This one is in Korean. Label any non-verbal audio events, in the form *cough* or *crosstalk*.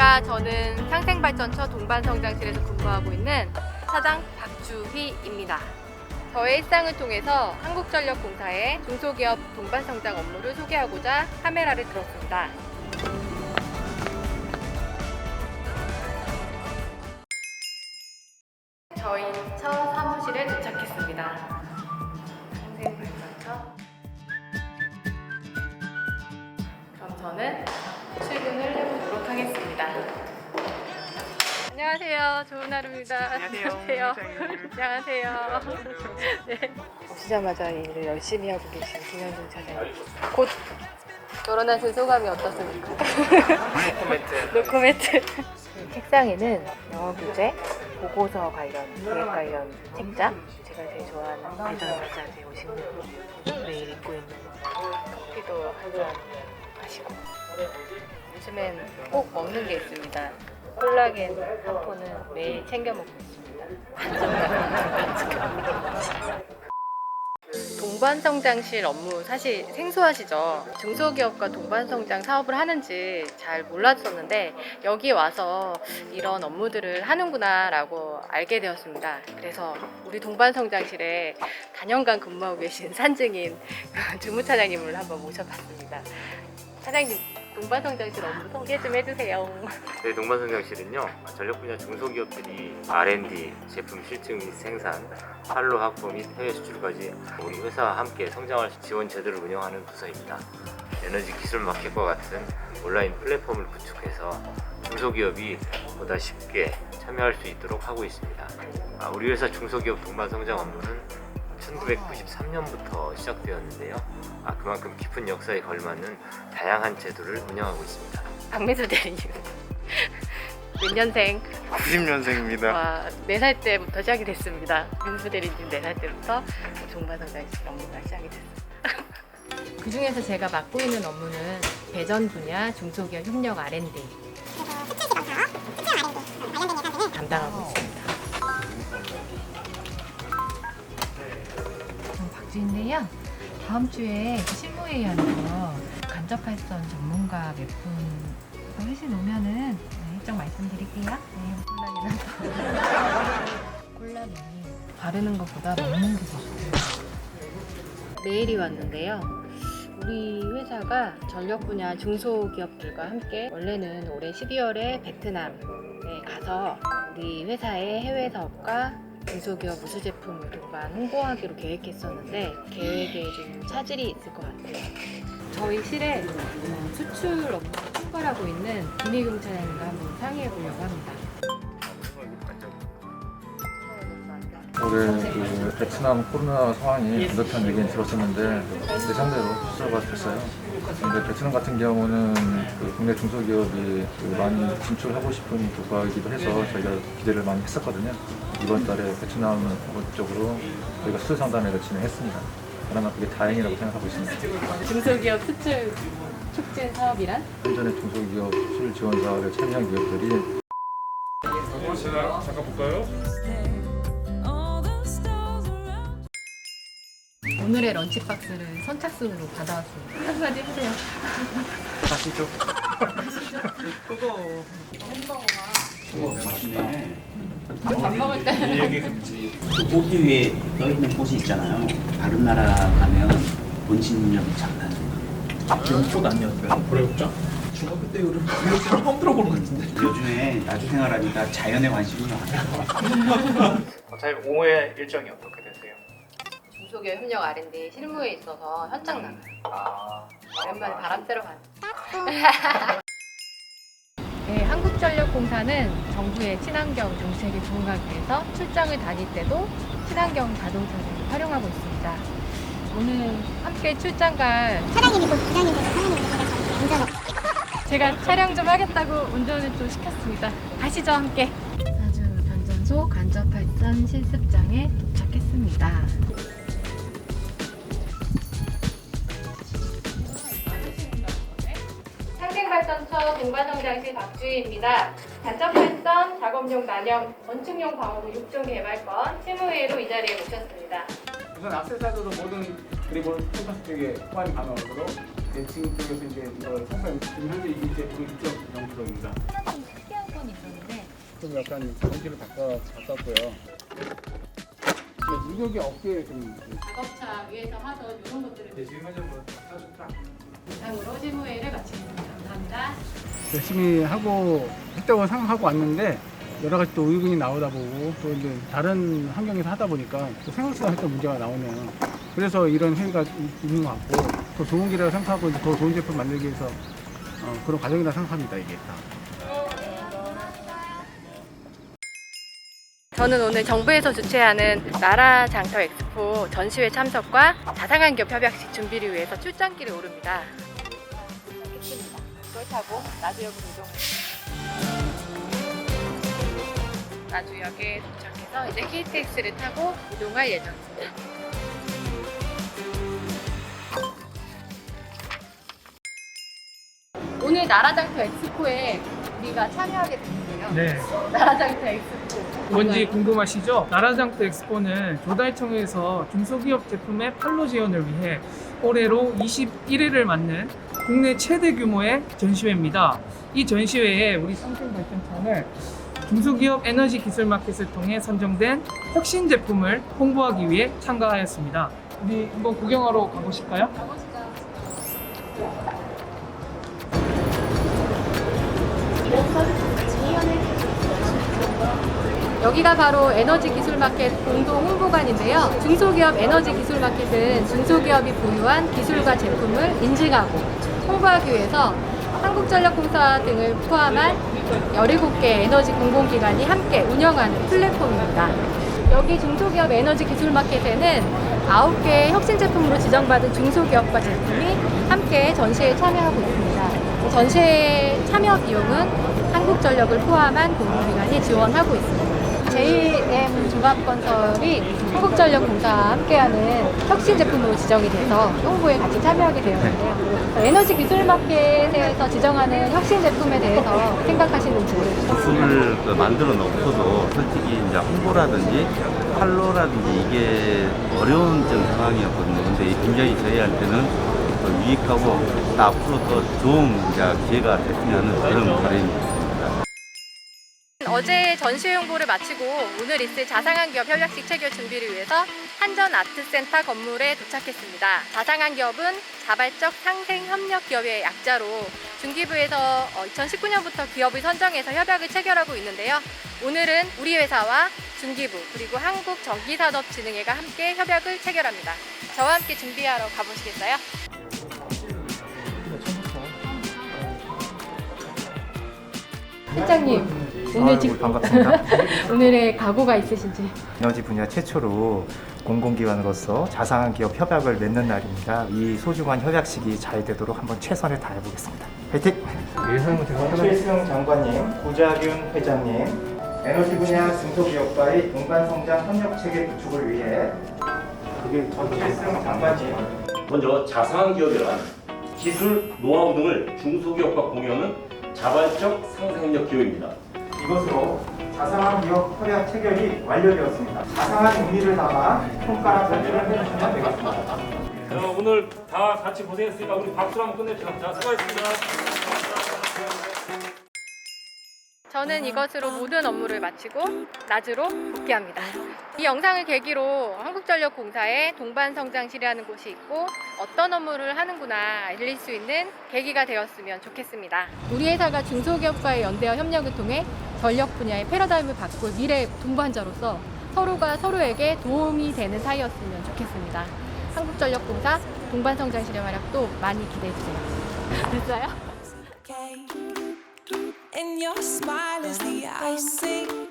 안녕하십니까. 저는 상생발전처 동반성장실에서 근무하고 있는 사장 박주희입니다. 저의 일상을 통해서 한국전력공사의 중소기업 동반성장 업무를 소개하고자 카메라를 들었습니다. 저희 첫 사무실에 도착했습니다. 상생발전처. 그럼 저는 안녕하세요. 좋은 하루입니다. 안녕하세요. 안녕하세요. 네. 오시자마자 일을 열심히 하고 계신 김현중 차장님. 곧 결혼하신 소감이 어떻습니까? 코멘트. *laughs* 노코멘트. 책상에는 영어 교재, 보고서 관련, 기획 관련 책장, 제가 제일 좋아하는 대전 기자재 오신 분 매일 읽고 있는 커피도 한잔 마시고 요즘엔 꼭 먹는 게 있습니다. 콜라겐 한포는 매일 챙겨 먹고 있습니다. *laughs* 동반성장실 업무 사실 생소하시죠? 중소기업과 동반성장 사업을 하는지 잘 몰랐었는데 여기 와서 이런 업무들을 하는구나라고 알게 되었습니다. 그래서 우리 동반성장실에 단연간 근무하고 계신 *laughs* 산증인 *laughs* 주무차장님을 한번 모셔봤습니다. 차장님, 동반성장실 업무 소개 좀 해주세요. 저희 동반성장실은요 전력 분야 중소기업들이 R&D, 제품 실증 및 생산, 판로 확보 및 해외 수출까지 우리 회사와 함께 성장할 지원 제도를 운영하는 부서입니다. 에너지 기술 마켓과 같은 온라인 플랫폼을 구축해서 중소기업이 보다 쉽게 참여할 수 있도록 하고 있습니다. 아, 우리 회사 중소기업 동반 성장 업무는 1993년부터 시작되었는데요. 아, 그만큼 깊은 역사에 걸맞는 다양한 제도를 운영하고 있습니다. 박미수 대리님. 몇 년생? 90년생입니다. 와, 4살 때부터 시작이 됐습니다. 민수 대리님 4살 때부터 종반성장식 업무가 시작이 됐습니다. 그 중에서 제가 맡고 있는 업무는 대전 분야 중소기업 협력 R&D 담당하고 있습니다. 주인데요. 다음 주에 실무회의하면서 간접발전 전문가 몇 분 회식 오면은 네, 일정 말씀드릴게요. 네, 콜라겐 한 콜라겐이 바르는 것보다 먹는 게 더 좋아요. 메일이 왔는데요. 우리 회사가 전력 분야 중소기업들과 함께 원래는 올해 12월에 베트남에 가서 우리 회사의 해외 사업과 중소기업 우수 제품을 동반 홍보하기로 계획했었는데 계획에 좀 차질이 있을 것 같아요. 저희 실에 어, 수출 업무 총괄하고 있는 김희경 차장님과 한번 상의해 보려고 합니다. 올해 그 베트남 코로나 상황이 안 좋다는 얘기는 들었었는데 예상대로 수주가 됐어요. 근데 베트남 같은 경우는 그 국내 중소기업이 그 많이 진출하고 싶은 국가이기도 해서 저희가 기대를 많이 했었거든요. 이번 달에 베트남 쪽으로 저희가 수출 상담회를 진행했습니다. 그나마 그게 다행이라고 생각하고 있습니다. 중소기업 수출 촉진 사업이란? 현존의 중소기업 수출 지원 사업에 참여한 기업들이 오늘의 런치박스를 선착순으로 받아왔습니다. 한마디 해주세요. 가시죠. 밥 먹을 때꽃 위에 떠 있는 꽃이 있잖아요. 다른 나라 가면 본진력이 장난 아니에요. 꽃 아니었어요? 브레옥장? 중학교 때 처음 들어보는 것 같은데. 요즘에 나주 생활하니까 자연에 관심이 많아요. *laughs* 어차피 오후에 일정이 어떻게? 중소기업 협력 R&D 실무에 있어서 현장 나가요. 아, 오랜만에 바람 쐬러 가요. *laughs* 네, 한국전력공사는 정부의 친환경 정책에 부응하기 위해서 출장을 다닐 때도 친환경 자동차를 활용하고 있습니다. 오늘 함께 출장 갈 사장님이 곧 부장님 되서 사장님이 되서 운전을 제가 촬영 좀 하겠다고 운전을 좀 시켰습니다. 가시죠 함께. 사주 변전소 간접발전 실습장에 도착했습니다. 상생발전처 동반성 장실 박주희입니다. 간접발전, 작업용 난영, 건축용 방어구 6종 개발권 실무회의로 이 자리에 모셨습니다. 우선 악세사리도 모든 그리고 캠퍼스 쪽에 포함이 가능하므로 지금 쪽에서 이제 이걸 성공 지금 현재 이 제품은 2.0kg입니다. 좀 약간 전기를 바꿔 바꿨고요. 무역이 어깨에 좀 작업차 위에서 하던 이런 것들을 이상으로 실무회의를 마치겠습니다. 감사합니다. 열심히 하고 했다고 생각하고 왔는데 여러 가지 또 의견이 나오다 보고 또 이제 다른 환경에서 하다 보니까 또 생각지도 못했던 문제가 나오네요. 그래서 이런 회의가 있는 것 같고 더 좋은 길이라고 생각하고 이제 더 좋은 제품 만들기 위해서 어, 그런 과정이라 생각합니다 이게 다. 저는 오늘 정부에서 주최하는 나라 장터 엑스포 전시회 참석과 자상한 기업 협약식 준비를 위해서 출장길에 오릅니다. 타고 나주역으로 이동합니다. 나주역에 도착해서 이제 KTX를 타고 이동할 예정입니다. 오늘 나라장터 엑스포에 우리가 참여하게 됐는데요. 네, 나라장터 엑스포. 뭔지 궁금하시죠? 나라장터 엑스포는 조달청에서 중소기업 제품의 판로 지원을 위해 올해로 21회를 맞는 국내 최대 규모의 전시회입니다. 이 전시회에 우리 삼성발전청을 중소기업 에너지 기술 마켓을 통해 선정된 혁신 제품을 홍보하기 위해 참가하였습니다. 우리 한번 구경하러 가보실까요? 여기가 바로 에너지 기술 마켓 공동 홍보관인데요. 중소기업 에너지 기술 마켓은 중소기업이 보유한 기술과 제품을 인증하고 홍보하기 위해서 한국전력공사 등을 포함한 17개 에너지 공공기관이 함께 운영하는 플랫폼입니다. 여기 중소기업 에너지 기술 마켓에는 9개 혁신 제품으로 지정받은 중소기업과 제품이 함께 전시에 참여하고 있습니다. 전시회 참여 비용은 한국전력을 포함한 공공기관이 지원하고 있습니다. JM 종합건설이 한국전력공사와 함께하는 혁신 제품으로 지정이 돼서 홍보에 같이 참여하게 되었는데요. 에너지 기술 마켓에서 지정하는 혁신 제품에 대해서 생각하시는지 제품을 그 만들어 놓고도 솔직히 이제 홍보라든지 판로라든지 이게 어려운 좀 상황이었거든요. 근데 굉장히 저희한테는 더 유익하고 또 앞으로 더 좋은 기회가 됐으면 하는 그런 바람입니다. 어제 전시회 홍보를 마치고 오늘 있을 자상한 기업 협약식 체결 준비를 위해서 한전 아트센터 건물에 도착했습니다. 자상한 기업은 자발적 상생 협력 기업의 약자로 중기부에서 2019년부터 기업을 선정해서 협약을 체결하고 있는데요. 오늘은 우리 회사와 중기부 그리고 한국전기산업진흥회가 함께 협약을 체결합니다. 저와 함께 준비하러 가보시겠어요? 실장님 오늘 직 반갑습니다. *laughs* 오늘의 각오가 있으신지 에너지 분야 최초로 공공기관으로서 자상한 기업 협약을 맺는 날입니다. 이 소중한 협약식이 잘 되도록 한번 최선을 다해보겠습니다. 화이팅! 최승 장관님, 고자균 회장님, 에너지 분야 중소기업과의 동반성장 협력체계 구축을 위해 최승 장관님, 먼저 자상한 기업이란 기술, 노하우 등을 중소기업과 공유하는 자발적 상생협력 기업입니다. 이것으로 자상한 기업 협약 체결이 완료되었습니다. 자상한 의미를 담아 손가락 설치를 해주시면 되겠습니다. 오늘 다 같이 고생했으니까 우리 박수로 한번 끝냅시다. 자, 수고하셨습니다. 저는 이것으로 모든 업무를 마치고 낮으로 복귀합니다. 이 영상을 계기로 한국전력공사에 동반성장실이라는 곳이 있고 어떤 업무를 하는구나 알릴 수 있는 계기가 되었으면 좋겠습니다. 우리 회사가 중소기업과의 연대와 협력을 통해 전력 분야의 패러다임을 바꿀 미래 동반자로서 서로가 서로에게 도움이 되는 사이였으면 좋겠습니다. 한국전력공사 동반성장실의 활약도 많이 기대해주세요. *laughs* 됐어요? And your smile is the icing